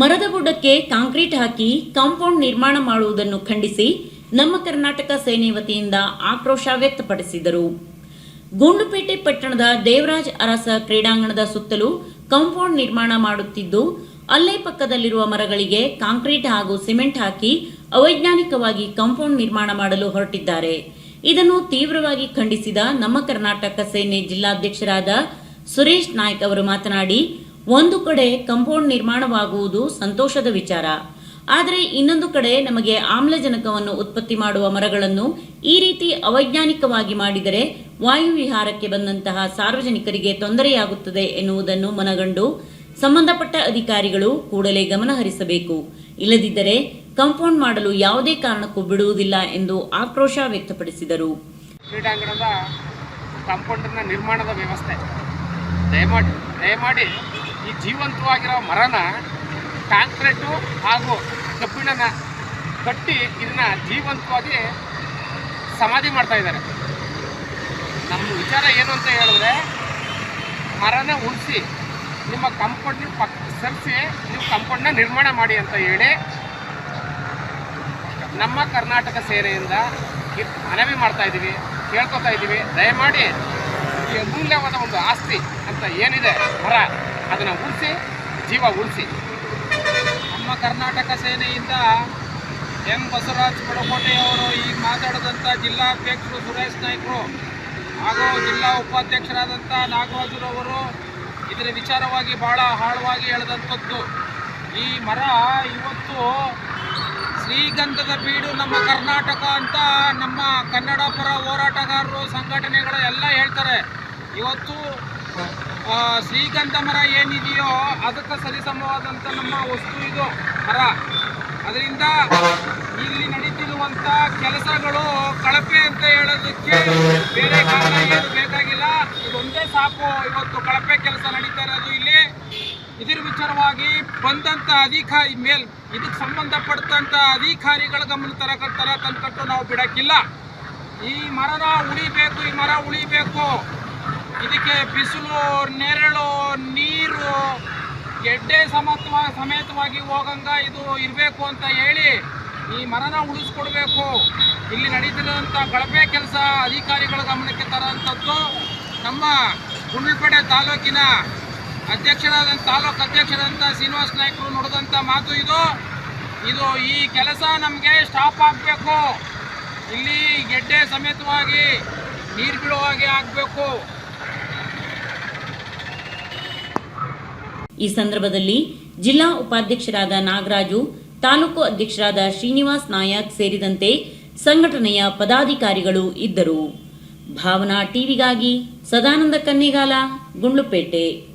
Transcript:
ಮರದ ಬುಡಕ್ಕೆ ಕಾಂಕ್ರೀಟ್ ಹಾಕಿ ಕಾಂಪೌಂಡ್ ನಿರ್ಮಾಣ ಮಾಡುವುದನ್ನು ಖಂಡಿಸಿ ನಮ್ಮ ಕರ್ನಾಟಕ ಸೇನೆ ವತಿಯಿಂದ ಆಕ್ರೋಶ ವ್ಯಕ್ತಪಡಿಸಿದರು. ಗುಂಡುಪೇಟೆ ಪಟ್ಟಣದ ದೇವರಾಜ್ ಅರಸ ಕ್ರೀಡಾಂಗಣದ ಸುತ್ತಲೂ ಕಾಂಪೌಂಡ್ ನಿರ್ಮಾಣ ಮಾಡುತ್ತಿದ್ದು, ಅಲ್ಲೇ ಪಕ್ಕದಲ್ಲಿರುವ ಮರಗಳಿಗೆ ಕಾಂಕ್ರೀಟ್ ಹಾಗೂ ಸಿಮೆಂಟ್ ಹಾಕಿ ಅವೈಜ್ಞಾನಿಕವಾಗಿ ಕಾಂಪೌಂಡ್ ನಿರ್ಮಾಣ ಮಾಡಲು ಹೊರಟಿದ್ದಾರೆ. ಇದನ್ನು ತೀವ್ರವಾಗಿ ಖಂಡಿಸಿದ ನಮ್ಮ ಕರ್ನಾಟಕ ಸೇನೆ ಜಿಲ್ಲಾಧ್ಯಕ್ಷರಾದ ಸುರೇಶ್ ನಾಯ್ಕ್ ಅವರು ಮಾತನಾಡಿ ಒಂದು ಕಡೆ ಕಂಪೌಂಡ್ ನಿರ್ಮಾಣವಾಗುವುದು ಸಂತೋಷದ ವಿಚಾರ. ಆದರೆ ಇನ್ನೊಂದು ಕಡೆ ನಮಗೆ ಆಮ್ಲಜನಕವನ್ನು ಉತ್ಪತ್ತಿ ಮಾಡುವ ಮರಗಳನ್ನು ಈ ರೀತಿ ಅವೈಜ್ಞಾನಿಕವಾಗಿ ಮಾಡಿದರೆ ವಾಯು ವಿಹಾರಕ್ಕೆ ಬಂದಂತಹ ಸಾರ್ವಜನಿಕರಿಗೆ ತೊಂದರೆಯಾಗುತ್ತದೆ ಎನ್ನುವುದನ್ನು ಮನಗಂಡು ಸಂಬಂಧಪಟ್ಟ ಅಧಿಕಾರಿಗಳು ಕೂಡಲೇ ಗಮನಹರಿಸಬೇಕು ಇಲ್ಲದಿದ್ದರೆ ಕಂಪೌಂಡ್ ಮಾಡಲು ಯಾವುದೇ ಕಾರಣಕ್ಕೂ ಬಿಡುವುದಿಲ್ಲ ಎಂದು ಆಕ್ರೋಶ ವ್ಯಕ್ತಪಡಿಸಿದರು. ನಿರ್ಮಾಣದ ವ್ಯವಸ್ಥೆ. ದಯಮಾಡಿ ದಯಮಾಡಿ ಈ ಜೀವಂತವಾಗಿರೋ ಮರನ ಕಾಂಕ್ರೀಟು ಹಾಗೂ ಕಬ್ಬಿಣನ ಕಟ್ಟಿ ಇದನ್ನ ಜೀವಂತವಾಗಿ ಸಮಾಧಿ ಮಾಡ್ತಾ ಇದ್ದಾರೆ. ನಮ್ಮ ವಿಚಾರ ಏನು ಅಂತ ಹೇಳಿದ್ರೆ, ಮರನ ಉಳಿಸಿ ನಿಮ್ಮ ಕಂಪೌಂಡ್ ಪಕ್, ಸರಿಸಿ ನೀವು ಕಂಪೌಂಡ್ನ ನಿರ್ಮಾಣ ಮಾಡಿ ಅಂತ ಹೇಳಿ ನಮ್ಮ ಕರ್ನಾಟಕ ಸೇನೆಯಿಂದ ಮನವಿ ಮಾಡ್ತಾ ಇದ್ದೀವಿ ಕೇಳ್ಕೊತಾ ಇದ್ದೀವಿ ದಯಮಾಡಿ ಈ ಅಮೂಲ್ಯವಾದ ಒಂದು ಆಸ್ತಿ ಅಂತ ಏನಿದೆ ಮರ ಅದನ್ನು ಉಳಿಸಿ, ಜೀವ ಉಳಿಸಿ. ನಮ್ಮ ಕರ್ನಾಟಕ ಸೇನೆಯಿಂದ ಎಂ ಬಸವರಾಜ್ ಕೊಡಕೋಟೆಯವರು ಈಗ ಮಾತಾಡಿದಂಥ ಜಿಲ್ಲಾಧ್ಯಕ್ಷರು ಸುರೇಶ್ ನಾಯ್ಕರು, ಹಾಗೂ ಜಿಲ್ಲಾ ಉಪಾಧ್ಯಕ್ಷರಾದಂಥ ನಾಗರಾಜರವರು ಇದರ ವಿಚಾರವಾಗಿ ಬಹಳ ಆಳವಾಗಿ ಹೇಳಿದಂಥದ್ದು. ಈ ಮರ ಇವತ್ತು ಶ್ರೀಗಂಧದ ಬೀಡು ನಮ್ಮ ಕರ್ನಾಟಕ ಅಂತ ನಮ್ಮ ಕನ್ನಡ ಪರ ಹೋರಾಟಗಾರರು, ಸಂಘಟನೆಗಳು ಎಲ್ಲ ಹೇಳ್ತಾರೆ. ಇವತ್ತು ಶ್ರೀಗಂಧ ಮರ ಏನಿದೆಯೋ ಅದಕ್ಕೆ ಸರಿಸಮವಾದಂಥ ನಮ್ಮ ವಸ್ತು ಇದು, ಮರ. ಅದರಿಂದ ಇಲ್ಲಿ ನಡೀತಿರುವಂಥ ಕೆಲಸಗಳು ಕಳಪೆ ಅಂತ ಹೇಳೋದಕ್ಕೆ ಬೇರೆ ಕಾರಣ ಏನು ಬೇಕಾಗಿಲ್ಲ. ಇದೊಂದೇ ಸಾಕು. ಇವತ್ತು ಕಳಪೆ ಕೆಲಸ ನಡೀತಾ ಇರೋದು ಇಲ್ಲಿ. ಇದರ ವಿಚಾರವಾಗಿ ಬಂದಂಥ ಅಧಿಕಾರಿ ಮೇಲ್, ಇದಕ್ಕೆ ಸಂಬಂಧಪಟ್ಟಂಥ ಅಧಿಕಾರಿಗಳ ಗಮನ ತರ ತರ ನಾವು ಬಿಡೋಕ್ಕಿಲ್ಲ. ಈ ಮರನ ಉಳಿಬೇಕು, ಈ ಮರ ಉಳಿಬೇಕು. ಇದಕ್ಕೆ ಬಿಸಿಲು, ನೆರಳು, ನೀರು ಗೆಡ್ಡೆ ಸಮತ್ವ, ಸಮೇತವಾಗಿ ಹೋಗಂಗ ಇದು ಇರಬೇಕು ಅಂತ ಹೇಳಿ ಈ ಮರನ ಉಳಿಸ್ಕೊಡ್ಬೇಕು. ಇಲ್ಲಿ ನಡೀತಿರುವಂಥ ಕಳಪೆ ಕೆಲಸ ಅಧಿಕಾರಿಗಳ ಗಮನಕ್ಕೆ ತರೋಂಥದ್ದು ನಮ್ಮ ಗುಂಡ್ಲುಪೇಟೆ ತಾಲೂಕಿನ ಅಧ್ಯಕ್ಷರಾದಂಥ ತಾಲೂಕು ಅಧ್ಯಕ್ಷರಾದಂಥ ಶ್ರೀನಿವಾಸ ನಾಯ್ಕರು ನೋಡಿದಂಥ ಮಾತು ಇದು. ಇದು ಈ ಕೆಲಸ ನಮಗೆ ಸ್ಟಾಪ್ ಆಗಬೇಕು. ಇಲ್ಲಿ ಗೆಡ್ಡೆ ಸಮೇತವಾಗಿ ನೀರು ಬೀಳುವ ಹಾಗೆ ಆಗಬೇಕು. ಈ ಸಂದರ್ಭದಲ್ಲಿ ಜಿಲ್ಲಾ ಉಪಾಧ್ಯಕ್ಷರಾದ ನಾಗರಾಜು, ತಾಲೂಕು ಅಧ್ಯಕ್ಷರಾದ ಶ್ರೀನಿವಾಸ್ ನಾಯಕ್ ಸೇರಿದಂತೆ ಸಂಘಟನೆಯ ಪದಾಧಿಕಾರಿಗಳು ಇದ್ದರು. ಭಾವನಾ ಟಿವಿಗಾಗಿ ಸದಾನಂದ ಕನ್ನಿಗಾಲ, ಗುಂಡ್ಲುಪೇಟೆ.